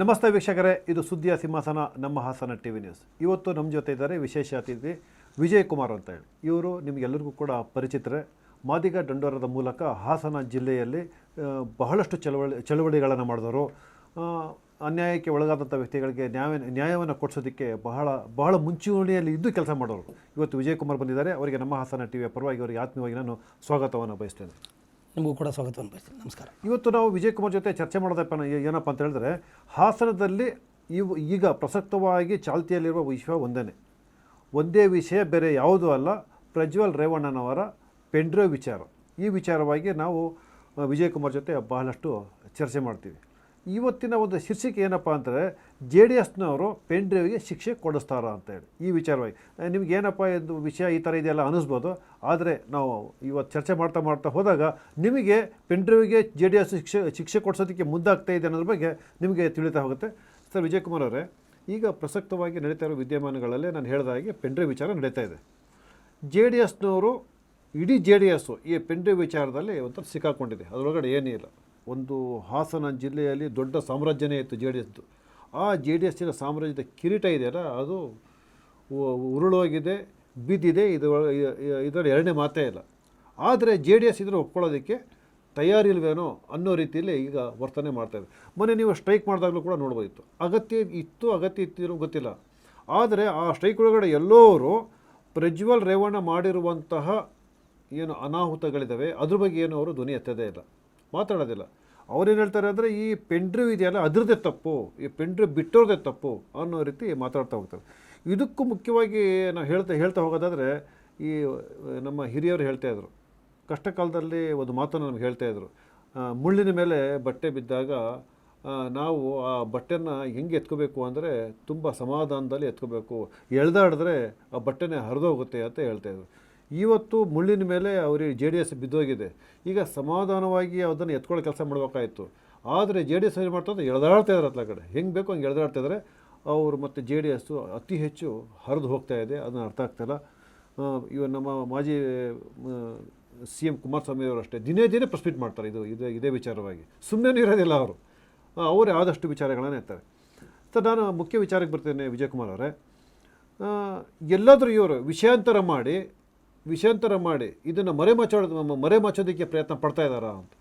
ನಮಸ್ತೆ ವೀಕ್ಷಕರೇ, ಇದು ಸುದ್ದಿಯ ಸಿಂಹಾಸನ, ನಮ್ಮ ಹಾಸನ ಟಿ ವಿ ನ್ಯೂಸ್. ಇವತ್ತು ನಮ್ಮ ಜೊತೆ ಇದ್ದಾರೆ ವಿಶೇಷ ಅತಿಥಿ ವಿಜಯ್ ಕುಮಾರ್ ಅಂತ ಹೇಳಿ. ಇವರು ನಿಮಗೆಲ್ಲರಿಗೂ ಕೂಡ ಪರಿಚಿತರೆ. ಮಾದಿಗ ದಂಡೋರದ ಮೂಲಕ ಹಾಸನ ಜಿಲ್ಲೆಯಲ್ಲಿ ಬಹಳಷ್ಟು ಚಳವಳಿ, ಚಳವಳಿಗಳನ್ನು ಮಾಡಿದವರು. ಅನ್ಯಾಯಕ್ಕೆ ಒಳಗಾದಂಥ ವ್ಯಕ್ತಿಗಳಿಗೆ ನ್ಯಾಯ, ನ್ಯಾಯವನ್ನು ಕೊಡಿಸೋದಕ್ಕೆ ಬಹಳ ಬಹಳ ಮುಂಚೂಣಿಯಲ್ಲಿ ಇದ್ದು ಕೆಲಸ ಮಾಡೋರು ಇವತ್ತು ವಿಜಯ್ ಕುಮಾರ್ ಬಂದಿದ್ದಾರೆ. ಅವರಿಗೆ ನಮ್ಮ ಹಾಸನ ಟಿ ವಿಯ ಪರವಾಗಿ ಅವರಿಗೆ ಆತ್ಮೀಯವಾಗಿ ನಾನು ಸ್ವಾಗತವನ್ನು ಬಯಸ್ತೇನೆ. ನಿಮಗೂ ಕೂಡ ಸ್ವಾಗತವನ್ನು ಬಯಸ್ತೀನಿ ನಮಸ್ಕಾರ. ಇವತ್ತು ನಾವು ವಿಜಯ್ ಕುಮಾರ್ ಜೊತೆ ಚರ್ಚೆ ಮಾಡೋದಪ್ಪ ಏನಪ್ಪ ಅಂತ ಹೇಳಿದ್ರೆ, ಹಾಸನದಲ್ಲಿ ಇವು ಈಗ ಪ್ರಸಕ್ತವಾಗಿ ಚಾಲ್ತಿಯಲ್ಲಿರುವ ವಿಷಯ ಒಂದೇ ಒಂದೇ ವಿಷಯ, ಬೇರೆ ಯಾವುದೂ ಅಲ್ಲ. ಪ್ರಜ್ವಲ್ ರೇವಣ್ಣನವರ ಪೆಂಡ್ರೋ ವಿಚಾರ. ಈ ವಿಚಾರವಾಗಿ ನಾವು ವಿಜಯ್ ಕುಮಾರ್ ಜೊತೆ ಬಹಳಷ್ಟು ಚರ್ಚೆ ಮಾಡ್ತೀವಿ. ಇವತ್ತಿನ ಒಂದು ಶೀರ್ಷಿಕೆ ಏನಪ್ಪ ಅಂದರೆ ಜೆ ಡಿ ಎಸ್ನವರು ಪೆಂಡ್ರೈವ್ಗೆ ಶಿಕ್ಷೆ ಕೊಡಿಸ್ತಾರ ಅಂತೇಳಿ ಈ ವಿಚಾರವಾಗಿ. ನಿಮ್ಗೆ ಏನಪ್ಪ ಎಂದು ವಿಷಯ ಈ ಥರ ಇದೆಯಲ್ಲ ಅನ್ನಿಸ್ಬೋದು. ಆದರೆ ನಾವು ಇವತ್ತು ಚರ್ಚೆ ಮಾಡ್ತಾ ಮಾಡ್ತಾ ಹೋದಾಗ ನಿಮಗೆ ಪೆಂಡ್ರೈವ್ಗೆ ಜೆ ಡಿ ಎಸ್ ಶಿಕ್ಷೆ ಶಿಕ್ಷೆ ಕೊಡಿಸೋದಕ್ಕೆ ಮುಂದಾಗ್ತಾ ಇದೆ ಅನ್ನೋದ್ರ ಬಗ್ಗೆ ನಿಮಗೆ ತಿಳಿತಾ ಹೋಗುತ್ತೆ. ಸರ್ ವಿಜಯ್ ಕುಮಾರ್ ಅವರೇ, ಈಗ ಪ್ರಸಕ್ತವಾಗಿ ನಡೀತಾ ಇರೋ ವಿದ್ಯಮಾನಗಳಲ್ಲೇ ನಾನು ಹೇಳಿದ ಹಾಗೆ ಪೆಂಡ್ರೈವ್ ವಿಚಾರ ನಡೀತಾ ಇದೆ. ಜೆ ಡಿ ಎಸ್ನವರು, ಇಡೀ ಜೆ ಡಿ ಎಸ್ಸು ಈ ಪೆಂಡ್ರೈವ್ ವಿಚಾರದಲ್ಲಿ ಒಂಥರ ಸಿಕ್ಕಾಕೊಂಡಿದೆ. ಅದರೊಳಗಡೆ ಏನಿಲ್ಲ. ಒಂದು ಹಾಸನ ಜಿಲ್ಲೆಯಲ್ಲಿ ದೊಡ್ಡ ಸಾಮ್ರಾಜ್ಯನೇ ಇತ್ತು ಜೆ ಡಿ ಎಸ್ದು ಆ ಜೆ ಡಿ ಎಸ್ಸಿನ ಸಾಮ್ರಾಜ್ಯದ ಕಿರೀಟ ಇದೆಯಲ್ಲ, ಅದು ಉರುಳೋಗಿದೆ, ಬಿದ್ದಿದೆ, ಇದು ಇದರಲ್ಲಿ ಎರಡನೇ ಮಾತೇ ಇಲ್ಲ. ಆದರೆ ಜೆ ಡಿ ಎಸ್ ಇದನ್ನು ಒಪ್ಕೊಳ್ಳೋದಕ್ಕೆ ತಯಾರಿಲ್ವೇನೋ ಅನ್ನೋ ರೀತಿಯಲ್ಲಿ ಈಗ ವರ್ತನೆ ಮಾಡ್ತಾಯಿದೆ ಮೊನ್ನೆ ನೀವು ಸ್ಟ್ರೈಕ್ ಮಾಡಿದಾಗಲೂ ಕೂಡ ನೋಡ್ಬೋದಿತ್ತು. ಅಗತ್ಯ ಇತ್ತು, ಅಗತ್ಯ ಇತ್ತಿರೋ ಗೊತ್ತಿಲ್ಲ. ಆದರೆ ಆ ಸ್ಟ್ರೈಕ್ ಒಳಗಡೆ ಎಲ್ಲೋರು ಪ್ರಜ್ವಲ್ ರೇವಣ್ಣ ಮಾಡಿರುವಂತಹ ಏನು ಅನಾಹುತಗಳಿದ್ದಾವೆ ಅದ್ರ ಬಗ್ಗೆ ಏನು ಅವರು ಧ್ವನಿ ಎತ್ತದೇ ಇಲ್ಲ. ಮಾತಾಡೋದಿಲ್ಲ. ಅವ್ರೇನು ಹೇಳ್ತಾರೆ ಅಂದರೆ, ಈ ಪೆಂಡ್ರಿವ್ ಇದೆಯಲ್ಲ, ಅದ್ರದ್ದೇ ತಪ್ಪು, ಈ ಪೆಂಡ್ರಿವ್ ಬಿಟ್ಟೋರದೇ ತಪ್ಪು ಅನ್ನೋ ರೀತಿ ಮಾತಾಡ್ತಾ ಹೋಗ್ತಾರೆ. ಇದಕ್ಕೂ ಮುಖ್ಯವಾಗಿ ನಾವು ಹೇಳ್ತಾ ಹೇಳ್ತಾ ಹೋಗೋದಾದರೆ, ಈ, ನಮ್ಮ ಹಿರಿಯರು ಹೇಳ್ತಾ ಇದ್ರು. ಕಷ್ಟ ಒಂದು ಮಾತನ್ನು ನಮ್ಗೆ ಹೇಳ್ತಾ ಇದ್ರು. ಮುಳ್ಳಿನ ಮೇಲೆ ಬಟ್ಟೆ ಬಿದ್ದಾಗ ನಾವು ಆ ಬಟ್ಟೆನ ಹೆಂಗೆ ಎತ್ಕೋಬೇಕು ಅಂದರೆ, ತುಂಬ ಸಮಾಧಾನದಲ್ಲಿ ಎತ್ಕೋಬೇಕು. ಎಳ್ದಾಡಿದ್ರೆ ಆ ಬಟ್ಟೆನೇ ಹರಿದೋಗುತ್ತೆ ಅಂತ ಹೇಳ್ತಾ ಇದ್ರು. ಇವತ್ತು ಮುಳ್ಳಿನ ಮೇಲೆ ಅವರಿಗೆ ಜೆ ಡಿ ಎಸ್ ಬಿದ್ದೋಗಿದೆ. ಈಗ ಸಮಾಧಾನವಾಗಿ ಅದನ್ನು ಎತ್ಕೊಳ್ಳೋ ಕೆಲಸ ಮಾಡಬೇಕಾಯಿತು. ಆದರೆ ಜೆ ಡಿ ಎಸ್ ಏನು ಮಾಡ್ತಾರೆ ಎಳೆದಾಡ್ತಾ ಇದ್ದಾರೆ ಅತ್ಲ ಕಡೆ. ಹೆಂಗೆ ಬೇಕು ಹಂಗೆ ಎಳೆದಾಡ್ತಾ ಇದ್ದಾರೆ. ಅವರು ಮತ್ತು ಜೆ ಡಿ ಎಸ್ಸು ಅತಿ ಹೆಚ್ಚು ಹರಿದು ಹೋಗ್ತಾ ಇದೆ. ಅದನ್ನು ಅರ್ಥ ಆಗ್ತಾಯಿಲ್ಲ ಇವ ನಮ್ಮ ಮಾಜಿ ಸಿ ಎಂ ಕುಮಾರಸ್ವಾಮಿ ಅವರು ಅಷ್ಟೇ. ದಿನೇ ದಿನೇ ಪ್ರಸ್ಪೀಟ್ ಮಾಡ್ತಾರೆ ಇದು, ಇದೇ ಇದೇ ವಿಚಾರವಾಗಿ. ಸುಮ್ಮನೆ ಇರೋದಿಲ್ಲ ಅವರು. ಅವರೇ ಆದಷ್ಟು ವಿಚಾರಗಳನ್ನು ಇರ್ತಾರೆ ಸರ್, ನಾನು ಮುಖ್ಯ ವಿಚಾರಕ್ಕೆ ಬರ್ತೇನೆ ವಿಜಯಕುಮಾರ್ ಅವರೇ. ಎಲ್ಲಾದರೂ ಇವರು ವಿಷಯಾಂತರ ಮಾಡಿ ವಿಷಯಾಂತರ ಮಾಡಿ ಇದನ್ನು ಮರೆ ಮಚ್ಚೋದು ಮರೆ ಮಚ್ಚೋದಕ್ಕೆ ಪ್ರಯತ್ನ ಪಡ್ತಾ ಇದ್ದಾರಾ ಅಂತ.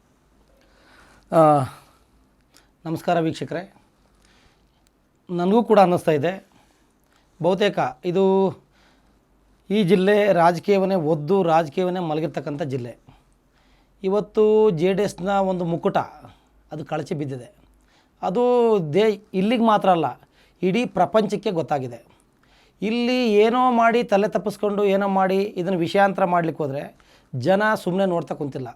ನಮಸ್ಕಾರ ವೀಕ್ಷಕರೇ. ನನಗೂ ಕೂಡ ಅನ್ನಿಸ್ತಾ ಇದೆ. ಬಹುತೇಕ ಇದು ಈ ಜಿಲ್ಲೆ ರಾಜಕೀಯವನ್ನೇ ಒದ್ದು ರಾಜಕೀಯವನ್ನೇ ಮಲಗಿರ್ತಕ್ಕಂಥ ಜಿಲ್ಲೆ. ಇವತ್ತು ಜೆ ಡಿ ಎಸ್ನ ಒಂದು ಮುಕುಟ ಅದು ಕಳಚಿ ಬಿದ್ದಿದೆ. ಅದು ದೇ ಇಲ್ಲಿಗೆ ಮಾತ್ರ ಅಲ್ಲ, ಇಡೀ ಪ್ರಪಂಚಕ್ಕೆ ಗೊತ್ತಾಗಿದೆ. ಇಲ್ಲಿ ಏನೋ ಮಾಡಿ ತಲೆ ತಪ್ಪಿಸ್ಕೊಂಡು ಏನೋ ಮಾಡಿ ಇದನ್ನು ವಿಷಯಾಂತರ ಮಾಡ್ಲಿಕ್ಕೆ ಹೋದರೆ ಜನ ಸುಮ್ಮನೆ ನೋಡ್ತಾ ಕುಂತಿಲ್ಲ.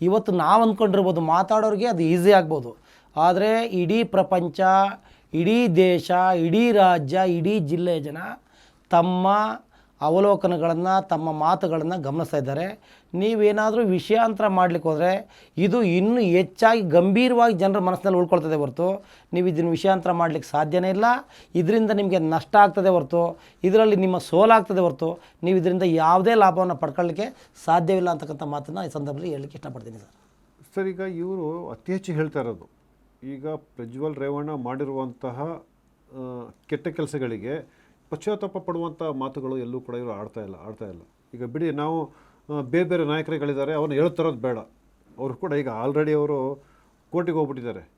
ಇವತ್ತು ನಾವು ಅಂದ್ಕೊಂಡಿರ್ಬೋದು ಮಾತಾಡೋರಿಗೆ ಅದು ಈಸಿ ಆಗ್ಬೋದು. ಆದರೆ ಇಡೀ ಪ್ರಪಂಚ, ಇಡೀ ದೇಶ, ಇಡೀ ರಾಜ್ಯ, ಇಡೀ ಜಿಲ್ಲೆಯ ಜನ ತಮ್ಮ ಅವಲೋಕನಗಳನ್ನು, ತಮ್ಮ ಮಾತುಗಳನ್ನು ಗಮನಿಸ್ತಾ ಇದ್ದಾರೆ. ನೀವೇನಾದರೂ ವಿಷಯಾಂತರ ಮಾಡ್ಲಿಕ್ಕೆ ಹೋದರೆ ಇದು ಇನ್ನೂ ಹೆಚ್ಚಾಗಿ ಗಂಭೀರವಾಗಿ ಜನರ ಮನಸ್ಸಿನಲ್ಲಿ ಉಳ್ಕೊಳ್ತದೆ ಹೊರತು ನೀವು ಇದನ್ನು ವಿಷಯಾಂತರ ಮಾಡಲಿಕ್ಕೆ ಸಾಧ್ಯನೇ ಇಲ್ಲ. ಇದರಿಂದ ನಿಮಗೆ ನಷ್ಟ ಆಗ್ತದೆ ಹೊರತು, ಇದರಲ್ಲಿ ನಿಮ್ಮ ಸೋಲಾಗ್ತದೆ ಹೊರತು, ನೀವು ಇದರಿಂದ ಯಾವುದೇ ಲಾಭವನ್ನು ಪಡ್ಕೊಳ್ಳಿಕ್ಕೆ ಸಾಧ್ಯವಿಲ್ಲ ಅಂತಕ್ಕಂಥ ಮಾತನ್ನು ಈ ಸಂದರ್ಭದಲ್ಲಿ ಹೇಳಲಿಕ್ಕೆ ಇಷ್ಟಪಡ್ತೀನಿ ಸರ್. ಸರ್, ಈಗ ಇವರು ಅತಿ ಹೆಚ್ಚು ಹೇಳ್ತಾ ಇರೋದು, ಈಗ ಪ್ರಜ್ವಲ್ ರೇವಣ್ಣ ಮಾಡಿರುವಂತಹ ಕೆಟ್ಟ ಕೆಲಸಗಳಿಗೆ ಪಶ್ಚಾತ್ತಾಪ ಪಡುವಂಥ ಮಾತುಗಳು ಎಲ್ಲೂ ಕೂಡ ಇವರು ಆಡ್ತಾ ಇಲ್ಲ ಆಡ್ತಾ ಇಲ್ಲ. ಈಗ ಬಿಡಿ ನಾವು ಬೇರೆ ಬೇರೆ ನಾಯಕರುಗಳಿದ್ದಾರೆ, ಅವನು ಹೇಳ್ತಿರೋದು ಬೇಡ. ಅವರು ಕೂಡ ಈಗ ಆಲ್ರೆಡಿ ಅವರು ಕೋರ್ಟಿಗೆ ಹೋಗ್ಬಿಟ್ಟಿದ್ದಾರೆ.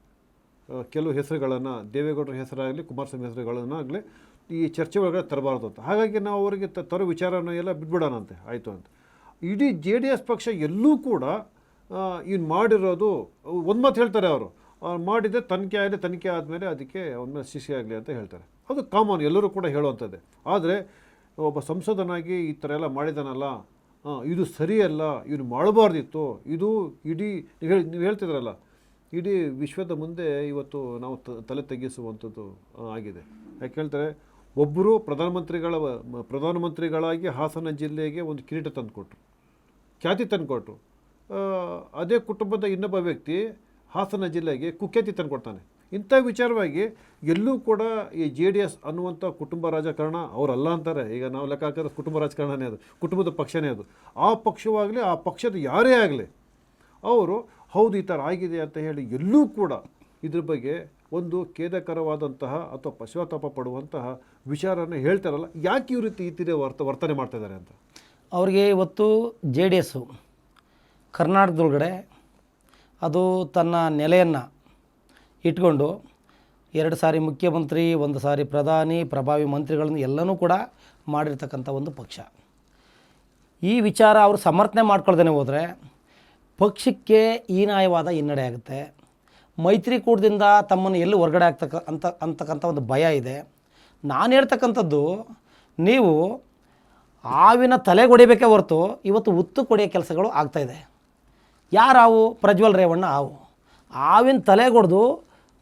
ಕೆಲವು ಹೆಸರುಗಳನ್ನು, ದೇವೇಗೌಡರ ಹೆಸರಾಗಲಿ, ಕುಮಾರಸ್ವಾಮಿ ಹೆಸರುಗಳನ್ನು ಆಗಲಿ ಈ ಚರ್ಚೆ ಒಳಗಡೆ ತರಬಾರ್ದು ಅಂತ. ಹಾಗಾಗಿ ನಾವು ಅವರಿಗೆ ತ- ತರೋ ವಿಚಾರನ ಎಲ್ಲ ಬಿಟ್ಬಿಡೋಣಂತೆ, ಆಯಿತು ಅಂತ. ಇಡೀ ಜೆ ಡಿ ಎಸ್ ಪಕ್ಷ ಎಲ್ಲೂ ಕೂಡ ಇನ್ನು ಮಾಡಿರೋದು, ಒಂದು ಮಾತು ಹೇಳ್ತಾರೆ ಅವರು. ಮಾಡಿದೆ ತನಿಖೆ ಆಗಿದೆ, ತನಿಖೆ ಆದಮೇಲೆ ಅದಕ್ಕೆ ಅವನ ಸಿ ಆಗಲಿ ಅಂತ ಹೇಳ್ತಾರೆ. ಅದು ಕಾಮನ್ ಎಲ್ಲರೂ ಕೂಡ ಹೇಳುವಂಥದ್ದೇ. ಆದರೆ ಒಬ್ಬ ಸಂಸದನಾಗಿ ಈ ಥರ ಎಲ್ಲ ಮಾಡಿದಾನಲ್ಲ ಇದು ಸರಿಯಲ್ಲ, ಇವನು ಮಾಡಬಾರ್ದಿತ್ತು, ಇದು ಇಡೀ, ನೀವು ಹೇಳಿ, ನೀವು ಹೇಳ್ತಿದ್ರಲ್ಲ, ಇಡೀ ವಿಶ್ವದ ಮುಂದೆ ಇವತ್ತು ನಾವು ತಲೆ ತಗ್ಗಿಸುವಂಥದ್ದು ಆಗಿದೆ. ಯಾಕೆ ಹೇಳ್ತಾರೆ ಒಬ್ಬರು ಪ್ರಧಾನಮಂತ್ರಿಗಳ, ಪ್ರಧಾನಮಂತ್ರಿಗಳಾಗಿ ಹಾಸನ ಜಿಲ್ಲೆಗೆ ಒಂದು ಕಿರೀಟ ತಂದುಕೊಟ್ರು. ಖ್ಯಾತಿ ತಂದುಕೊಟ್ರು. ಅದೇ ಕುಟುಂಬದ ಇನ್ನೊಬ್ಬ ವ್ಯಕ್ತಿ ಹಾಸನ ಜಿಲ್ಲೆಗೆ ಕುಖ್ಯಾತಿ ತಂದುಕೊಡ್ತಾನೆ ಇಂಥ ವಿಚಾರವಾಗಿ ಎಲ್ಲೂ ಕೂಡ ಈ ಜೆ ಡಿ ಎಸ್ ಅನ್ನುವಂಥ ಕುಟುಂಬ ರಾಜಕಾರಣ ಅವರಲ್ಲ ಅಂತಾರೆ. ಈಗ ನಾವು ಲೆಕ್ಕ ಹಾಕಿದ್ರೆ ಕುಟುಂಬ ರಾಜಕಾರಣನೇ ಅದು, ಕುಟುಂಬದ ಪಕ್ಷನೇ ಅದು. ಆ ಪಕ್ಷವಾಗಲಿ, ಆ ಪಕ್ಷದ ಯಾರೇ ಆಗಲಿ, ಅವರು ಹೌದು ಈ ಥರ ಆಗಿದೆ ಅಂತ ಹೇಳಿ ಎಲ್ಲೂ ಕೂಡ ಇದ್ರ ಬಗ್ಗೆ ಒಂದು ಖೇದಕರವಾದಂತಹ ಅಥವಾ ಪಶ್ಚಾತ್ತಾಪ ಪಡುವಂತಹ ವಿಚಾರನ ಹೇಳ್ತಾರಲ್ಲ, ಯಾಕೆ ಈ ರೀತಿ ಈ ತೀರ ವರ್ತ, ವರ್ತನೆ ಮಾಡ್ತಾ ಇದ್ದಾರೆ ಅಂತ? ಅವ್ರಿಗೆ ಇವತ್ತು ಜೆ ಡಿ ಎಸ್ಸು, ಕರ್ನಾಟಕದೊಳಗಡೆ ಅದು ತನ್ನ ನೆಲೆಯನ್ನು ಇಟ್ಕೊಂಡು ಎರಡು ಸಾರಿ ಮುಖ್ಯಮಂತ್ರಿ, ಒಂದು ಸಾರಿ ಪ್ರಧಾನಿ, ಪ್ರಭಾವಿ ಮಂತ್ರಿಗಳನ್ನು ಎಲ್ಲನೂ ಕೂಡ ಮಾಡಿರ್ತಕ್ಕಂಥ ಒಂದು ಪಕ್ಷ. ಈ ವಿಚಾರ ಅವರು ಸಮರ್ಥನೆ ಮಾಡ್ಕೊಳ್ದೇ ಹೋದರೆ ಪಕ್ಷಕ್ಕೆ ಹೀನಾಯವಾದ ಹಿನ್ನಡೆ ಆಗುತ್ತೆ. ಮೈತ್ರಿಕೂಟದಿಂದ ತಮ್ಮನ್ನು ಎಲ್ಲಿ ಹೊರಗಡೆ ಆಗ್ತಕ್ಕ, ಅಂತ, ಅಂತಕ್ಕಂಥ ಒಂದು ಭಯ ಇದೆ. ನಾನು ಹೇಳ್ತಕ್ಕಂಥದ್ದು, ನೀವು ಹಾವಿನ ತಲೆಗೊಡಿಬೇಕೇ ಹೊರತು ಇವತ್ತು ಉತ್ತು ಕೊಡಿಯೋ ಕೆಲಸಗಳು ಆಗ್ತಾಯಿದೆ ಯಾರಾವು ಪ್ರಜ್ವಲ್ ರೇವಣ್ಣ ಹಾವು. ಹಾವಿನ ತಲೆಗೊಡ್ದು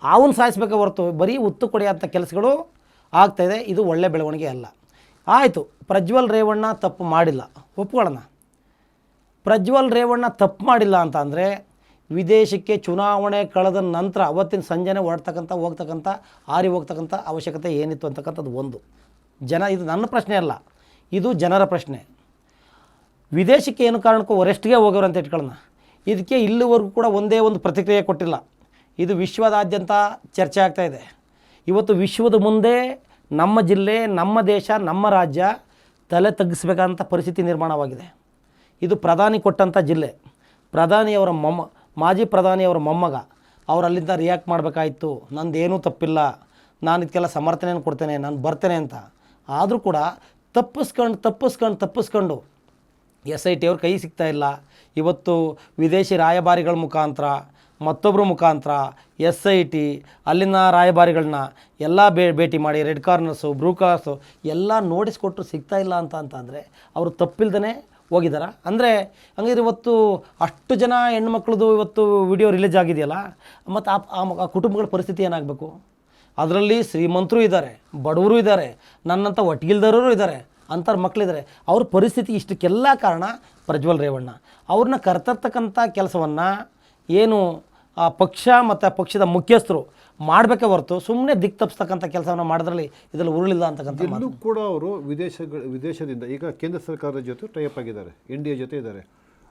ಹಾವನ್ನ ಸಾಯಿಸ್ಬೇಕೇ ಹೊರತು ಬರೀ ಉತ್ತು ಕೊಡೆಯಂಥ ಕೆಲಸಗಳು ಆಗ್ತಾಯಿದೆ ಇದು. ಒಳ್ಳೆ ಬೆಳವಣಿಗೆ ಅಲ್ಲ. ಆಯಿತು, ಪ್ರಜ್ವಲ್ ರೇವಣ್ಣ ತಪ್ಪು ಮಾಡಿಲ್ಲ. ಒಪ್ಕೊಳ್ಳೋಣ. ಪ್ರಜ್ವಲ್ ರೇವಣ್ಣ ತಪ್ಪು ಮಾಡಿಲ್ಲ ಅಂತ ಅಂದರೆ ವಿದೇಶಕ್ಕೆ ಚುನಾವಣೆ ಕಳೆದ ನಂತರ ಅವತ್ತಿನ ಸಂಜೆನೇ ಹೊರಡ್ತಕ್ಕಂಥ, ಹೋಗ್ತಕ್ಕಂಥ, ಹಾರಿ ಹೋಗ್ತಕ್ಕಂಥ ಅವಶ್ಯಕತೆ ಏನಿತ್ತು ಅಂತಕ್ಕಂಥದ್ದು ಒಂದು. ಜನ, ಇದು ನನ್ನ ಪ್ರಶ್ನೆ ಅಲ್ಲ, ಇದು ಜನರ ಪ್ರಶ್ನೆ. ವಿದೇಶಕ್ಕೆ ಏನು ಕಾರಣಕ್ಕೂ ವರೆಸ್ಟ್ಗೆ ಹೋಗೋರು ಅಂತ ಇಟ್ಕೊಳ್ಳೋಣ. ಇದಕ್ಕೆ ಇಲ್ಲಿವರೆಗೂ ಕೂಡ ಒಂದೇ ಒಂದು ಪ್ರತಿಕ್ರಿಯೆ ಕೊಟ್ಟಿಲ್ಲ. ಇದು ವಿಶ್ವದಾದ್ಯಂತ ಚರ್ಚೆ ಆಗ್ತಾ ಇದೆ. ಇವತ್ತು ವಿಶ್ವದ ಮುಂದೆ ನಮ್ಮ ಜಿಲ್ಲೆ, ನಮ್ಮ ದೇಶ, ನಮ್ಮ ರಾಜ್ಯ ತಲೆ ತಗ್ಗಿಸ್ಬೇಕಂತ ಪರಿಸ್ಥಿತಿ ನಿರ್ಮಾಣವಾಗಿದೆ. ಇದು ಪ್ರಧಾನಿ ಕೊಟ್ಟಂಥ ಜಿಲ್ಲೆ. ಪ್ರಧಾನಿಯವರ ಮೊಮ್ಮ, ಮಾಜಿ ಪ್ರಧಾನಿಯವರ ಮೊಮ್ಮಗ, ಅವರು ಅಲ್ಲಿಂದ ರಿಯಾಕ್ಟ್ ಮಾಡಬೇಕಾಯಿತು. ನಂದೇನೂ ತಪ್ಪಿಲ್ಲ. ನಾನು ಇದಕ್ಕೆಲ್ಲ ಸಮರ್ಥನೆಯನ್ನು ಕೊಡ್ತೇನೆ, ನಾನು ಬರ್ತೇನೆ ಅಂತ. ಆದರೂ ಕೂಡ ತಪ್ಪಿಸ್ಕೊಂಡು ತಪ್ಪಿಸ್ಕೊಂಡು ತಪ್ಪಿಸ್ಕೊಂಡು ಎಸ್ ಐ ಟಿ ಅವ್ರ ಕೈ ಸಿಗ್ತಾ ಇಲ್ಲ. ಇವತ್ತು ವಿದೇಶಿ ರಾಯಭಾರಿಗಳ ಮುಖಾಂತರ ಮತ್ತೊಬ್ಬರ ಮುಖಾಂತರ ಎಸ್ ಐ ಟಿ, ಅಲ್ಲಿನ ರಾಯಭಾರಿಗಳನ್ನ ಎಲ್ಲ ಬೇ, ಭೇಟಿ ಮಾಡಿ, ರೆಡ್ ಕಾರ್ನರ್ಸು, ಬ್ರೂ ಕಾರ್ಸು ಎಲ್ಲ ನೋಟಿಸ್ ಸಿಗ್ತಾ ಇಲ್ಲ ಅಂತ ಅಂತಂದರೆ ಅವರು ತಪ್ಪಿಲ್ದೇ ಹೋಗಿದ್ದಾರೆ ಅಂದರೆ ಹಂಗಿದ್ರೆ ಇವತ್ತು ಅಷ್ಟು ಜನ ಹೆಣ್ಮಕ್ಳದ್ದು ಇವತ್ತು ವಿಡಿಯೋ ರಿಲೀಸ್ ಆಗಿದೆಯಲ್ಲ, ಮತ್ತು ಆ- ಆ ಆ ಕುಟುಂಬಗಳ ಪರಿಸ್ಥಿತಿ ಏನಾಗಬೇಕು? ಅದರಲ್ಲಿ ಶ್ರೀಮಂತರು ಇದ್ದಾರೆ, ಬಡವರು ಇದ್ದಾರೆ, ನನ್ನಂಥ ಒಟ್ಟಿಗಿಲ್ದವರು ಇದ್ದಾರೆ ಅಂಥವ್ರ ಮಕ್ಕಳಿದ್ದಾರೆ ಅವ್ರ ಪರಿಸ್ಥಿತಿ ಇಷ್ಟಕ್ಕೆಲ್ಲ ಕಾರಣ ಪ್ರಜ್ವಲ್ ರೇವಣ್ಣ. ಅವ್ರನ್ನ ಕರ್ತರ್ತಕ್ಕಂಥ ಕೆಲಸವನ್ನು ಏನು ಆ ಪಕ್ಷ ಮತ್ತು ಆ ಪಕ್ಷದ ಮುಖ್ಯಸ್ಥರು ಮಾಡಬೇಕೇ ಹೊರತು ಸುಮ್ಮನೆ ದಿಕ್ ತಪ್ಪಿಸ್ತಕ್ಕಂಥ ಕೆಲಸವನ್ನು ಮಾಡಿದ್ರಲ್ಲಿ ಇದರಲ್ಲಿ ಉರುಳಿಲ್ಲ ಅಂತಕ್ಕಂಥ. ಎಲ್ಲೂ ಕೂಡ ಅವರು ವಿದೇಶಗಳ ವಿದೇಶದಿಂದ ಈಗ ಕೇಂದ್ರ ಸರ್ಕಾರದ ಜೊತೆ ಟೈಪ್ ಆಗಿದ್ದಾರೆ ಎನ್ ಡಿ ಎ ಜೊತೆ ಇದ್ದಾರೆ.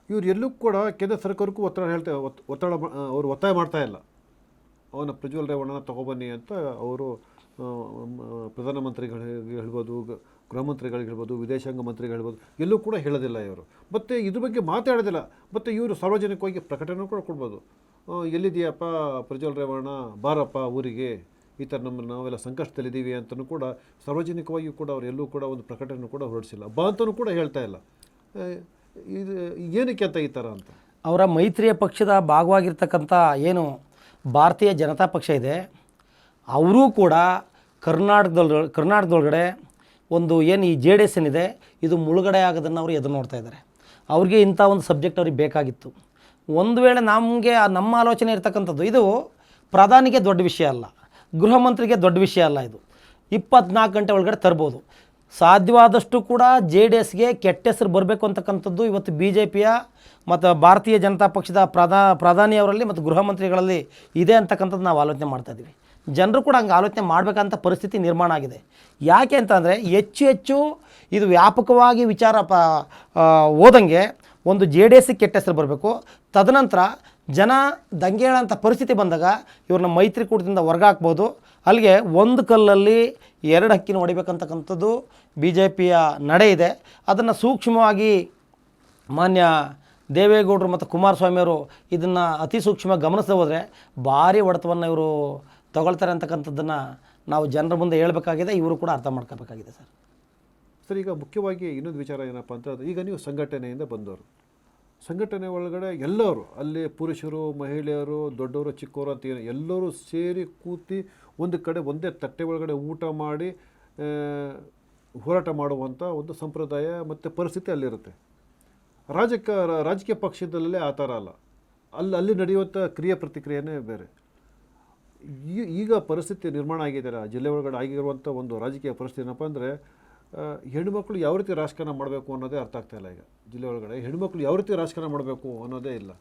ಇವ್ರು ಎಲ್ಲೂ ಕೂಡ ಕೇಂದ್ರ ಸರ್ಕಾರಕ್ಕೂ ಒತ್ತಡ ಹೇಳ್ತಾ ಒತ್- ಒತ್ತಡ ಅವರು ಒತ್ತಾಯ ಮಾಡ್ತಾ ಇಲ್ಲ. ಅವನ ಪ್ರಜ್ವಲ್ ರೇವಣ್ಣನ ತೊಗೊಬನ್ನಿ ಅಂತ ಅವರು ಪ್ರಧಾನಮಂತ್ರಿಗಳಿಗೆ ಹೇಳ್ಬೋದು ಗೃಹ ಮಂತ್ರಿಗಳಿಗೆ ಹೇಳ್ಬೋದು ವಿದೇಶಾಂಗ ಮಂತ್ರಿಗಳು ಹೇಳ್ಬೋದು ಎಲ್ಲೂ ಕೂಡ ಹೇಳೋದಿಲ್ಲ ಇವರು. ಮತ್ತು ಇದ್ರ ಬಗ್ಗೆ ಮಾತಾಡೋದಿಲ್ಲ. ಮತ್ತು ಇವರು ಸಾರ್ವಜನಿಕವಾಗಿ ಪ್ರಕಟಣೆ ಕೂಡ ಕೊಡ್ಬೋದು. ಎಲ್ಲಿದೆಯಪ್ಪ ಪ್ರಜ್ವಲ್ ರೇವಣ್ಣ? ಬಾರಪ್ಪ ಊರಿಗೆ. ಈ ಥರ ನಮ್ಮ ನಾವೆಲ್ಲ ಸಂಕಷ್ಟದಲ್ಲಿದ್ದೀವಿ ಅಂತಲೂ ಕೂಡ ಸಾರ್ವಜನಿಕವಾಗಿಯೂ ಕೂಡ ಅವರು ಎಲ್ಲೂ ಕೂಡ ಒಂದು ಪ್ರಕಟಣೆ ಕೂಡ ಹೊರಡಿಸಿಲ್ಲ. ಬಾ ಅಂತಲೂ ಕೂಡ ಹೇಳ್ತಾ ಇಲ್ಲ. ಇದು ಏನಕ್ಕೆ ಅಂತ ಈ ಥರ ಅಂತ? ಅವರ ಮೈತ್ರಿಯ ಪಕ್ಷದ ಭಾಗವಾಗಿರ್ತಕ್ಕಂಥ ಏನು ಭಾರತೀಯ ಜನತಾ ಪಕ್ಷ ಇದೆ, ಅವರೂ ಕೂಡ ಕರ್ನಾಟಕದೊಳ ಕರ್ನಾಟಕದೊಳಗಡೆ ಒಂದು ಏನು ಈ ಜೆ ಡಿ ಎಸ್ ಏನಿದೆ, ಇದು ಮುಳುಗಡೆ ಆಗೋದನ್ನು ಅವರು ಎದುರು ನೋಡ್ತಾ ಇದ್ದಾರೆ ಅವ್ರಿಗೆ ಇಂಥ ಒಂದು ಸಬ್ಜೆಕ್ಟ್ ಅವ್ರಿಗೆ ಬೇಕಾಗಿತ್ತು. ಒಂದು ವೇಳೆ ನಮಗೆ ನಮ್ಮ ಆಲೋಚನೆ ಇರ್ತಕ್ಕಂಥದ್ದು, ಇದು ಪ್ರಧಾನಿಗೆ ದೊಡ್ಡ ವಿಷಯ ಅಲ್ಲ, ಗೃಹ ಮಂತ್ರಿಗೆ ದೊಡ್ಡ ವಿಷಯ ಅಲ್ಲ ಇದು. ಇಪ್ಪತ್ನಾಲ್ಕು ಗಂಟೆ ಒಳಗಡೆ ತರ್ಬೋದು. ಸಾಧ್ಯವಾದಷ್ಟು ಕೂಡ ಜೆ ಡಿ ಎಸ್ಗೆ ಕೆಟ್ಟ ಹೆಸರು ಬರಬೇಕು ಅಂತಕ್ಕಂಥದ್ದು ಇವತ್ತು ಬಿ ಜೆ ಪಿಯ ಮತ್ತು ಭಾರತೀಯ ಜನತಾ ಪಕ್ಷದ ಪ್ರಧಾ ಪ್ರಧಾನಿಯವರಲ್ಲಿ ಮತ್ತು ಗೃಹ ಮಂತ್ರಿಗಳಲ್ಲಿ ಇದೆ ಅಂತಕ್ಕಂಥದ್ದು ನಾವು ಆಲೋಚನೆ ಮಾಡ್ತಾ ಇದ್ದೀವಿ ಜನರು ಕೂಡ ಹಂಗೆ ಆಲೋಚನೆ ಮಾಡಬೇಕಂತ ಪರಿಸ್ಥಿತಿ ನಿರ್ಮಾಣ ಆಗಿದೆ. ಯಾಕೆ ಅಂತಂದರೆ ಹೆಚ್ಚು ಹೆಚ್ಚು ಇದು ವ್ಯಾಪಕವಾಗಿ ವಿಚಾರ ಪ ಆ, ಹೋದಂಗೆ ಒಂದು ಜೆ ಡಿ ಎಸ್ಗೆ ಕೆಟ್ಟ ಹೆಸರು ಬರಬೇಕು. ತದನಂತರ ಜನ ದಂಗೆ ಹೇಳೋಂಥ ಪರಿಸ್ಥಿತಿ ಬಂದಾಗ ಇವ್ರನ್ನ ಮೈತ್ರಿಕೂಟದಿಂದ ಹೊರಗಾಕ್ಬೋದು. ಅಲ್ಲಿಗೆ ಒಂದು ಕಲ್ಲಲ್ಲಿ ಎರಡು ಹಕ್ಕಿನ ಹೊಡಿಬೇಕಂತಕ್ಕಂಥದ್ದು ಬಿ ಜೆ ಪಿಯ ನಡೆ ಇದೆ. ಅದನ್ನು ಸೂಕ್ಷ್ಮವಾಗಿ ಮಾನ್ಯ ದೇವೇಗೌಡರು ಮತ್ತು ಕುಮಾರಸ್ವಾಮಿಯವರು ಇದನ್ನು ಅತಿ ಸೂಕ್ಷ್ಮ ಗಮನಿಸದೆ ಹೋದರೆ ಭಾರಿ ಹೊಡೆತವನ್ನು ಇವರು ತಗೊಳ್ತಾರೆ ಅಂತಕ್ಕಂಥದ್ದನ್ನು ನಾವು ಜನರ ಮುಂದೆ ಹೇಳಬೇಕಾಗಿದೆ, ಇವರು ಕೂಡ ಅರ್ಥ ಮಾಡ್ಕೋಬೇಕಾಗಿದೆ ಸರ್. ಸರ್, ಈಗ ಮುಖ್ಯವಾಗಿ ಇನ್ನೊಂದು ವಿಚಾರ ಏನಪ್ಪ ಅಂತ ಈಗ ನೀವು ಸಂಘಟನೆಯಿಂದ ಬಂದವರು. ಸಂಘಟನೆ ಒಳಗಡೆ ಎಲ್ಲರೂ, ಅಲ್ಲಿ ಪುರುಷರು, ಮಹಿಳೆಯರು, ದೊಡ್ಡವರು ಚಿಕ್ಕವರು ಅಂತ ಏನು, ಎಲ್ಲರೂ ಸೇರಿ ಕೂತಿ ಒಂದು ಕಡೆ ಒಂದೇ ತಟ್ಟೆ ಒಳಗಡೆ ಊಟ ಮಾಡಿ ಹೋರಾಟ ಮಾಡುವಂಥ ಒಂದು ಸಂಪ್ರದಾಯ ಮತ್ತು ಪರಿಸ್ಥಿತಿ ಅಲ್ಲಿರುತ್ತೆ. ರಾಜಕ ರಾಜಕೀಯ ಪಕ್ಷದಲ್ಲೇ ಆ ಥರ ಅಲ್ಲ. ಅಲ್ಲಿ ಅಲ್ಲಿ ನಡೆಯುವಂಥ ಕ್ರಿಯೆ ಪ್ರತಿಕ್ರಿಯೆನೇ ಬೇರೆ. ಈಗ ಪರಿಸ್ಥಿತಿ ನಿರ್ಮಾಣ ಆಗಿದೆ ಜಿಲ್ಲೆ ಒಳಗಡೆ ಆಗಿರುವಂಥ ಒಂದು ರಾಜಕೀಯ ಪರಿಸ್ಥಿತಿ ಏನಪ್ಪ ಅಂದರೆ ಹೆಣ್ಮಕ್ಳು ಯಾವ ರೀತಿ ರಾಜಕಾರಣ ಮಾಡಬೇಕು ಅನ್ನೋದೇ ಅರ್ಥ ಆಗ್ತಾ ಇಲ್ಲ ಈಗ ಜಿಲ್ಲೆ ಒಳಗಡೆ. ಹೆಣ್ಮಕ್ಳು ಯಾವ ರೀತಿ ರಾಜಕಾರಣ ಮಾಡಬೇಕು ಅನ್ನೋದೇ ಇಲ್ಲ.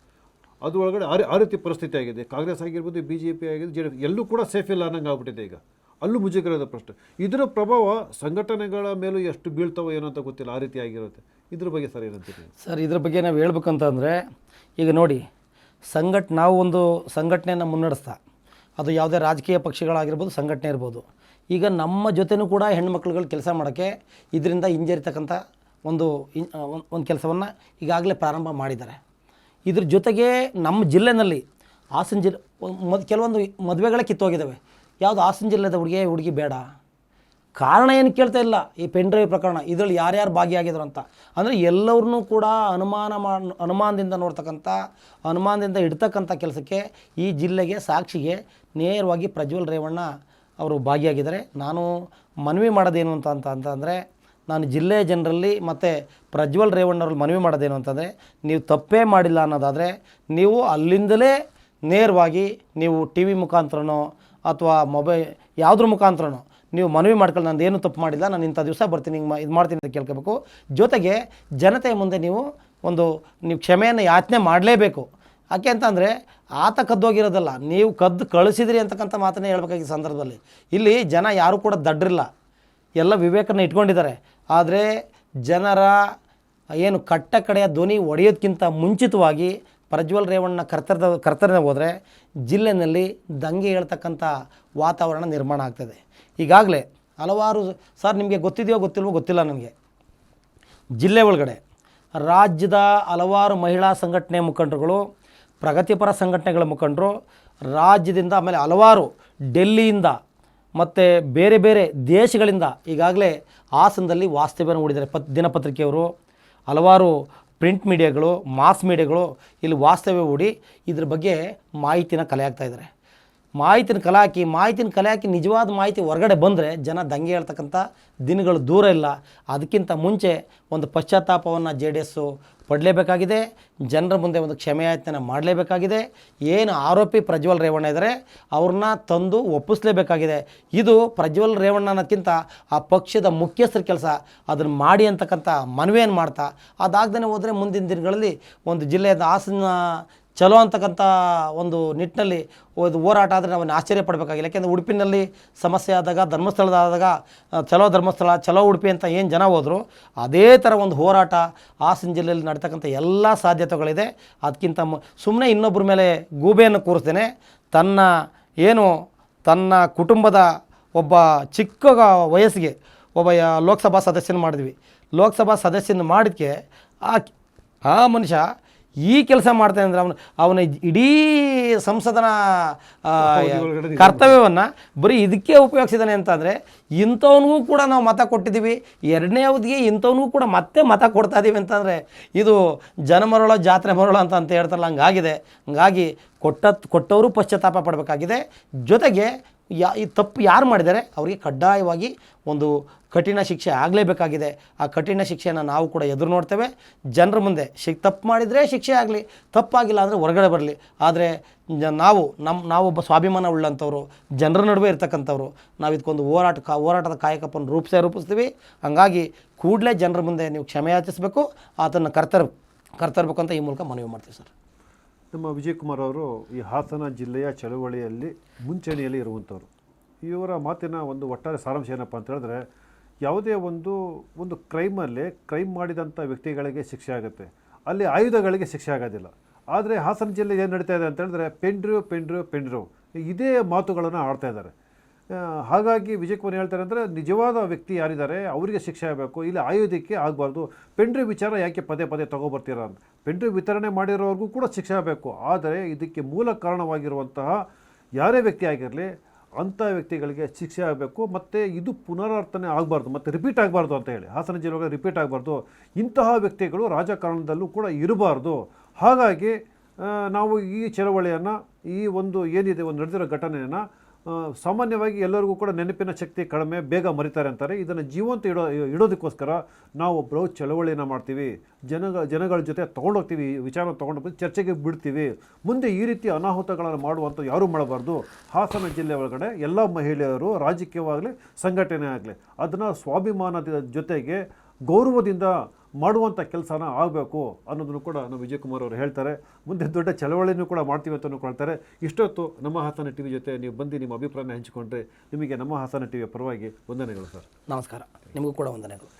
ಅದು ಒಳಗಡೆ ಆ ಆ ರೀತಿ ಪರಿಸ್ಥಿತಿ ಆಗಿದೆ. ಕಾಂಗ್ರೆಸ್ ಆಗಿರ್ಬೋದು ಬಿ ಜೆ ಪಿ ಆಗಿದೆ ಜೆ ಎಲ್ಲೂ ಕೂಡ ಸೇಫ್ ಇಲ್ಲ ಅನ್ನಂಗೆ ಆಗ್ಬಿಟ್ಟಿದೆ ಈಗ. ಅಲ್ಲೂ ಮುಜುಗರದ ಪ್ರಶ್ನೆ. ಇದರ ಪ್ರಭಾವ ಸಂಘಟನೆಗಳ ಮೇಲೂ ಎಷ್ಟು ಬೀಳ್ತಾವೋ ಏನೋ ಅಂತ ಗೊತ್ತಿಲ್ಲ, ಆ ರೀತಿ ಆಗಿರುತ್ತೆ. ಇದ್ರ ಬಗ್ಗೆ ಸರ್ ಏನಂತೀರಿ ಸರ್, ಇದ್ರ ಬಗ್ಗೆ ನಾವು ಹೇಳ್ಬೇಕಂತಂದರೆ, ಈಗ ನೋಡಿ, ಸಂಘಟ್, ನಾವು ಒಂದು ಸಂಘಟನೆಯನ್ನು ಮುನ್ನಡೆಸ್ತಾ ಅದು ಯಾವುದೇ ರಾಜಕೀಯ ಪಕ್ಷಗಳಾಗಿರ್ಬೋದು, ಸಂಘಟನೆ ಇರ್ಬೋದು. ಈಗ ನಮ್ಮ ಜೊತೆನೂ ಕೂಡ ಹೆಣ್ಮಕ್ಳುಗಳು ಕೆಲಸ ಮಾಡೋಕ್ಕೆ ಇದರಿಂದ ಹಿಂಜರಿತಕ್ಕಂಥ ಒಂದು ಒಂದು ಕೆಲಸವನ್ನು ಈಗಾಗಲೇ ಪ್ರಾರಂಭ ಮಾಡಿದ್ದಾರೆ. ಇದ್ರ ಜೊತೆಗೆ ನಮ್ಮ ಜಿಲ್ಲೆನಲ್ಲಿ ಹಾಸನ ಜಿಲ್ಲೆ ಮದ್, ಕೆಲವೊಂದು ಮದುವೆಗಳೇ ಕಿತ್ತೋಗಿದ್ದಾವೆ. ಯಾವುದು ಹಾಸನ ಜಿಲ್ಲೆದ ಹುಡುಗಿ ಹುಡುಗಿ ಬೇಡ. ಕಾರಣ ಏನು ಕೇಳ್ತಾ ಇಲ್ಲ. ಈ ಪೆನ್ ಡ್ರೈವ್ ಪ್ರಕರಣ, ಇದರಲ್ಲಿ ಯಾರ್ಯಾರು ಭಾಗಿಯಾಗಿದ್ರು ಅಂತ. ಅಂದರೆ ಎಲ್ಲರನ್ನೂ ಕೂಡ ಅನುಮಾನ ಮಾ, ಅನುಮಾನದಿಂದ ನೋಡ್ತಕ್ಕಂಥ, ಅನುಮಾನದಿಂದ ಇಡ್ತಕ್ಕಂಥ ಕೆಲಸಕ್ಕೆ ಈ ಜಿಲ್ಲೆಗೆ, ಸಾಕ್ಷಿಗೆ ನೇರವಾಗಿ ಪ್ರಜ್ವಲ್ ರೇವಣ್ಣ ಅವರು ಭಾಗಿಯಾಗಿದ್ದಾರೆ. ನಾನು ಮನವಿ ಮಾಡೋದೇನು ಅಂತ ಅಂತ ಅಂತಂದರೆ ನಾನು ಜಿಲ್ಲೆಯ ಜನರಲ್ಲಿ ಮತ್ತು ಪ್ರಜ್ವಲ್ ರೇವಣ್ಣವ್ರಲ್ಲಿ ಮನವಿ ಮಾಡೋದೇನು ಅಂತಂದರೆ ನೀವು ತಪ್ಪೇ ಮಾಡಿಲ್ಲ ಅನ್ನೋದಾದರೆ, ನೀವು ಅಲ್ಲಿಂದಲೇ ನೇರವಾಗಿ ನೀವು ಟಿ ವಿ ಮುಖಾಂತರನೋ ಅಥವಾ ಮೊಬೈಲ್ ಯಾವುದ್ರ ಮುಖಾಂತರನೋ ನೀವು ಮನವಿ ಮಾಡ್ಕೊಳ್ಳಿ ನಾನು ಏನು ತಪ್ಪು ಮಾಡಿಲ್ಲ, ನಾನು ಇಂಥ ದಿವಸ ಬರ್ತೀನಿ, ಹಿಂಗೆ ಇದು ಮಾಡ್ತೀನಿ ಅಂತ ಕೇಳ್ಕೋಬೇಕು ಜೊತೆಗೆ ಜನತೆಯ ಮುಂದೆ ನೀವು ಒಂದು, ನೀವು ಕ್ಷಮೆಯನ್ನು ಯಾಚನೆ ಮಾಡಲೇಬೇಕು. ಯಾಕೆ ಅಂತಂದರೆ ಆತ ಕದ್ದೋಗಿರೋದಲ್ಲ. ನೀವು ಕದ್ದು ಕಳಿಸಿದ್ರಿ ಅಂತಕ್ಕಂಥ ಮಾತನ್ನೇ ಹೇಳ್ಬೇಕಾಗಿ ಸಂದರ್ಭದಲ್ಲಿ. ಇಲ್ಲಿ ಜನ ಯಾರೂ ಕೂಡ ದಡ್ಡ್ರಿಲ್ಲ ಎಲ್ಲ ವಿವೇಕನ ಇಟ್ಕೊಂಡಿದ್ದಾರೆ. ಆದರೆ ಜನರ ಏನು ಕಟ್ಟ ಕಡೆಯ ಧ್ವನಿ ಒಡೆಯೋದಕ್ಕಿಂತ ಮುಂಚಿತವಾಗಿ ಪ್ರಜ್ವಲ್ ರೇವಣ್ಣ ಕರ್ತರ್ದ, ಕರ್ತರ್ನ ಹೋದರೆ ಜಿಲ್ಲೆಯಲ್ಲಿ ದಂಗೆ ಹೇಳ್ತಕ್ಕಂಥ ವಾತಾವರಣ ನಿರ್ಮಾಣ ಆಗ್ತದೆ. ಈಗಾಗಲೇ ಹಲವಾರು ಸರ್ ನಿಮಗೆ ಗೊತ್ತಿದೆಯೋ ಗೊತ್ತಿಲ್ವೋ ಗೊತ್ತಿಲ್ಲ ನನಗೆ. ಜಿಲ್ಲೆ ಒಳಗಡೆ ರಾಜ್ಯದ ಹಲವಾರು ಮಹಿಳಾ ಸಂಘಟನೆ ಮುಖಂಡರುಗಳು ಪ್ರಗತಿಪರ ಸಂಘಟನೆಗಳ ಮುಖಂಡರು, ರಾಜ್ಯದಿಂದ ಆಮೇಲೆ ಹಲವಾರು ಡೆಲ್ಲಿಯಿಂದ ಮತ್ತು ಬೇರೆ ಬೇರೆ ದೇಶಗಳಿಂದ ಈಗಾಗಲೇ ಹಾಸನದಲ್ಲಿ ವಾಸ್ತವ್ಯನ ಹೂಡಿದ್ದಾರೆ. ಪತ್, ದಿನಪತ್ರಿಕೆಯವರು, ಹಲವಾರು ಪ್ರಿಂಟ್ ಮೀಡಿಯಾಗಳು, ಮಾಸ್ ಮೀಡಿಯಾಗಳು ಇಲ್ಲಿ ವಾಸ್ತವ್ಯ ಹೂಡಿ ಇದ್ರ ಬಗ್ಗೆ ಮಾಹಿತಿನ ಕಲೆ ಹಾಕ್ತಾ ಇದ್ದಾರೆ. ಮಾಹಿತಿನ ಕಲೆ ಹಾಕಿ, ಮಾಹಿತಿನ ಕಲೆ ಹಾಕಿ ನಿಜವಾದ ಮಾಹಿತಿ ಹೊರಗಡೆ ಬಂದರೆ ಜನ ದಂಗೆ ಹೇಳ್ತಕ್ಕಂಥ ದಿನಗಳು ದೂರ ಇಲ್ಲ. ಅದಕ್ಕಿಂತ ಮುಂಚೆ ಒಂದು ಪಶ್ಚಾತ್ತಾಪವನ್ನು ಜೆ ಡಿ ಎಸ್ಸು ಪಡಲೇಬೇಕಾಗಿದೆ. ಜನರ ಮುಂದೆ ಒಂದು ಕ್ಷಮೆಯಾಚನೆ ಮಾಡಲೇಬೇಕಾಗಿದೆ. ಏನು ಆರೋಪಿ ಪ್ರಜ್ವಲ್ ರೇವಣ್ಣ ಇದ್ದಾರೆ ಅವ್ರನ್ನ ತಂದು ಒಪ್ಪಿಸಲೇಬೇಕಾಗಿದೆ. ಇದು ಪ್ರಜ್ವಲ್ ರೇವಣ್ಣ ಅನ್ನೋದಕ್ಕಿಂತ ಆ ಪಕ್ಷದ ಮುಖ್ಯಸ್ಥರ ಕೆಲಸ. ಅದನ್ನು ಮಾಡಿ ಅಂತಕ್ಕಂಥ ಮನವಿಯನ್ನು ಮಾಡ್ತಾ ಅದಾಗ್ದೇ ಹೋದರೆ ಮುಂದಿನ ದಿನಗಳಲ್ಲಿ ಒಂದು ಜಿಲ್ಲೆಯ ಹಾಸನ ಚಲೋ ಅಂತಕ್ಕಂಥ ಒಂದು ನಿಟ್ಟಿನಲ್ಲಿ ಒಂದು ಹೋರಾಟ ಆದರೆ ನಾವು ಆಶ್ಚರ್ಯ ಪಡಬೇಕಾಗಿಲ್ಲ. ಯಾಕೆಂದರೆ ಉಡುಪಿನಲ್ಲಿ ಸಮಸ್ಯೆ ಆದಾಗ, ಧರ್ಮಸ್ಥಳದಾದಾಗ ಚಲೋ ಧರ್ಮಸ್ಥಳ, ಚಲೋ ಉಡುಪಿ ಅಂತ ಏನು ಜನ ಹೋದರು, ಅದೇ ಥರ ಒಂದು ಹೋರಾಟ ಹಾಸನ ಜಿಲ್ಲೆಯಲ್ಲಿ ನಡ್ತಕ್ಕಂಥ ಎಲ್ಲ ಸಾಧ್ಯತೆಗಳಿದೆ. ಅದಕ್ಕಿಂತ ಸುಮ್ಮನೆ ಇನ್ನೊಬ್ಬರ ಮೇಲೆ ಗೂಬೆಯನ್ನು ಕೂರಿಸ್ತೇನೆ ತನ್ನ ಏನು, ತನ್ನ ಕುಟುಂಬದ ಒಬ್ಬ ಚಿಕ್ಕ ವಯಸ್ಸಿಗೆ ಒಬ್ಬ ಲೋಕಸಭಾ ಸದಸ್ಯನ ಮಾಡಿದ್ವಿ. ಲೋಕಸಭಾ ಸದಸ್ಯನ ಮಾಡಿದ್ಕೆ ಆ ಆ ಮನುಷ್ಯ ಈ ಕೆಲಸ ಮಾಡ್ತಾನೆ ಅಂದರೆ ಅವನು ಅವನ ಇಡೀ ಸಂಸದನ ಕರ್ತವ್ಯವನ್ನು ಬರೀ ಇದಕ್ಕೆ ಉಪಯೋಗಿಸಿದಾನೆ ಅಂತಂದರೆ ಇಂಥವನಿಗೂ ಕೂಡ ನಾವು ಮತ ಕೊಟ್ಟಿದ್ದೀವಿ. ಎರಡನೇ ಅವಧಿಗೆ ಇಂಥವನಿಗೂ ಕೂಡ ಮತ್ತೆ ಮತ ಕೊಡ್ತಾ ಇದ್ದೀವಿ ಅಂತಂದರೆ ಇದು ಜನ ಮರಳೋ ಜಾತ್ರೆ ಮರಳೋ ಅಂತ ಅಂತ ಹೇಳ್ತಾರಲ್ಲ ಹಂಗಾಗಿದೆ. ಹಂಗಾಗಿ ಕೊಟ್ಟ ಕೊಟ್ಟವರು ಪಶ್ಚಾತ್ತಾಪ ಪಡಬೇಕಾಗಿದೆ. ಜೊತೆಗೆ ಯಾ ಈ ತಪ್ಪು ಯಾರು ಮಾಡಿದ್ದಾರೆ? ಅವರಿಗೆ ಕಡ್ಡಾಯವಾಗಿ ಒಂದು ಕಠಿಣ ಶಿಕ್ಷೆ ಆಗಲೇಬೇಕಾಗಿದೆ. ಆ ಕಠಿಣ ಶಿಕ್ಷೆಯನ್ನು ನಾವು ಕೂಡ ಎದುರು ನೋಡ್ತೇವೆ. ಜನರ ಮುಂದೆ ಶಿ ತಪ್ಪು ಮಾಡಿದರೆ ಶಿಕ್ಷೆ ಆಗಲಿ, ತಪ್ಪಾಗಿಲ್ಲ ಅಂದರೆ ಹೊರಗಡೆ ಬರಲಿ. ಆದರೆ ನಾವು ನಮ್ಮ ನಾವೊಬ್ಬ ಸ್ವಾಭಿಮಾನ ಉಳ್ಳಂಥವ್ರು, ಜನರ ನಡುವೆ ಇರ್ತಕ್ಕಂಥವ್ರು, ನಾವು ಇದಕ್ಕೊಂದು ಹೋರಾಟ ಕಾ ಹೋರಾಟದ ಕಾಯಕಪ್ಪನ್ನು ರೂಪಿಸೇ ರೂಪಿಸ್ತೀವಿ. ಹಂಗಾಗಿ ಕೂಡಲೇ ಜನರ ಮುಂದೆ ನೀವು ಕ್ಷಮೆ ಯಾಚಿಸಬೇಕು ಆತನ್ನು ಕರ್ತರ್, ಕರ್ತರ್ಬೇಕು ಅಂತ ಈ ಮೂಲಕ ಮನವಿ ಮಾಡ್ತೀವಿ ಸರ್. ನಮ್ಮ ವಿಜಯಕುಮಾರ್ ಅವರು ಈ ಹಾಸನ ಜಿಲ್ಲೆಯ ಚಳುವಳಿಯಲ್ಲಿ ಮುಂಚೂಣಿಯಲ್ಲಿ ಇರುವಂಥವ್ರು. ಇವರ ಮಾತಿನ ಒಂದು ಒಟ್ಟಾರೆ ಸಾರಾಂಶ ಏನಪ್ಪ ಅಂತ ಹೇಳಿದ್ರೆ, ಯಾವುದೇ ಒಂದು ಒಂದು ಕ್ರೈಮಲ್ಲಿ ಕ್ರೈಮ್ ಮಾಡಿದಂಥ ವ್ಯಕ್ತಿಗಳಿಗೆ ಶಿಕ್ಷೆ ಆಗುತ್ತೆ. ಅಲ್ಲಿ ಆಯುಧಗಳಿಗೆ ಶಿಕ್ಷೆ ಆಗೋದಿಲ್ಲ. ಆದರೆ ಹಾಸನ ಜಿಲ್ಲೆ ಏನು ನಡೀತಾ ಇದೆ ಅಂತ ಹೇಳಿದ್ರೆ, ಪೆಂಡ್ರು ಪೆಂಡ್ರು ಪೆಂಡ್ರು. ಇದೇ ಮಾತುಗಳನ್ನು ಆಡ್ತಾ ಇದ್ದಾರೆ. ಹಾಗಾಗಿ ವಿಜಯ್ ಕುಮಾರ್ ಹೇಳ್ತಾರೆ ಅಂದರೆ ನಿಜವಾದ ವ್ಯಕ್ತಿ ಯಾರಿದ್ದಾರೆ? ಅವರಿಗೆ ಶಿಕ್ಷೆ ಆಗಬೇಕು, ಇಲ್ಲಿ ಆಯುಧಕ್ಕೆ ಆಗಬಾರ್ದು. ಪೆಂಡ್ರಿ ವಿಚಾರ ಯಾಕೆ ಪದೇ ಪದೇ ತಗೊಬರ್ತೀರ ಅಂತ. ಪೆಂಡ್ರಿ ವಿತರಣೆ ಮಾಡಿರೋರ್ಗೂ ಕೂಡ ಶಿಕ್ಷೆ ಆಗಬೇಕು. ಆದರೆ ಇದಕ್ಕೆ ಮೂಲ ಕಾರಣವಾಗಿರುವಂತಹ ಯಾರೇ ವ್ಯಕ್ತಿ ಆಗಿರಲಿ, ಅಂಥ ವ್ಯಕ್ತಿಗಳಿಗೆ ಶಿಕ್ಷೆ ಆಗಬೇಕು. ಮತ್ತು ಇದು ಪುನರಾವರ್ತನೆ ಆಗಬಾರ್ದು, ಮತ್ತು ರಿಪೀಟ್ ಆಗಬಾರ್ದು ಅಂತ ಹೇಳಿ. ಹಾಸನ ಜಿಲ್ಲೆಗೆ ರಿಪೀಟ್ ಆಗಬಾರ್ದು. ಇಂತಹ ವ್ಯಕ್ತಿಗಳು ರಾಜಕಾರಣದಲ್ಲೂ ಕೂಡ ಇರಬಾರ್ದು. ಹಾಗಾಗಿ ನಾವು ಈ ಚಳವಳಿಯನ್ನು, ಈ ಒಂದು ಏನಿದೆ, ಒಂದು ನಡೆದಿರೋ ಘಟನೆಯನ್ನು ಸಾಮಾನ್ಯವಾಗಿ ಎಲ್ಲರಿಗೂ ಕೂಡ ನೆನಪಿನ ಶಕ್ತಿ ಕಡಿಮೆ, ಬೇಗ ಮರಿತಾರೆ ಅಂತಾರೆ. ಇದನ್ನು ಜೀವಂತ ಇಡೋ, ಇಡೋದಕ್ಕೋಸ್ಕರ ನಾವು ಬೃಹತ್ ಚಳವಳಿನ ಮಾಡ್ತೀವಿ. ಜನಗಳ ಜನಗಳ ಜೊತೆ ತೊಗೊಂಡೋಗ್ತೀವಿ ವಿಚಾರ ತೊಗೊಂಡು ಬಂದು ಚರ್ಚೆಗೆ ಬಿಡ್ತೀವಿ. ಮುಂದೆ ಈ ರೀತಿ ಅನಾಹುತಗಳನ್ನು ಮಾಡುವಂಥ ಯಾರೂ ಮಾಡಬಾರ್ದು. ಹಾಸನ ಜಿಲ್ಲೆ ಒಳಗಡೆ ಎಲ್ಲ ಮಹಿಳೆಯರು ರಾಜಕೀಯವಾಗಲಿ, ಸಂಘಟನೆ ಆಗಲಿ, ಅದನ್ನು ಸ್ವಾಭಿಮಾನದ ಜೊತೆಗೆ ಗೌರವದಿಂದ ಮಾಡುವಂಥ ಕೆಲಸನ ಆಗಬೇಕು ಅನ್ನೋದನ್ನು ಕೂಡ ನಮ್ಮ ವಿಜಯಕುಮಾರ್ ಅವರು ಹೇಳ್ತಾರೆ. ಮುಂದೆ ದೊಡ್ಡ ಚಳವಳಿಯನ್ನು ಕೂಡ ಮಾಡ್ತೀವಿ ಅಂತ ಅಂದ್ಕೊಳ್ತಾರೆ. ಇಷ್ಟೊತ್ತು ನಮ್ಮ ಹಾಸನ ಟಿ ವಿ ಜೊತೆ ನೀವು ಬಂದು ನಿಮ್ಮ ಅಭಿಪ್ರಾಯನ ಹಂಚಿಕೊಂಡ್ರೆ ನಿಮಗೆ ನಮ್ಮ ಹಾಸನ ಟಿ ವಿಯ ಪರವಾಗಿ ವಂದನೆಗಳು ಸರ್. ನಮಸ್ಕಾರ. ನಿಮಗೂ ಕೂಡ ವಂದನೆಗಳು.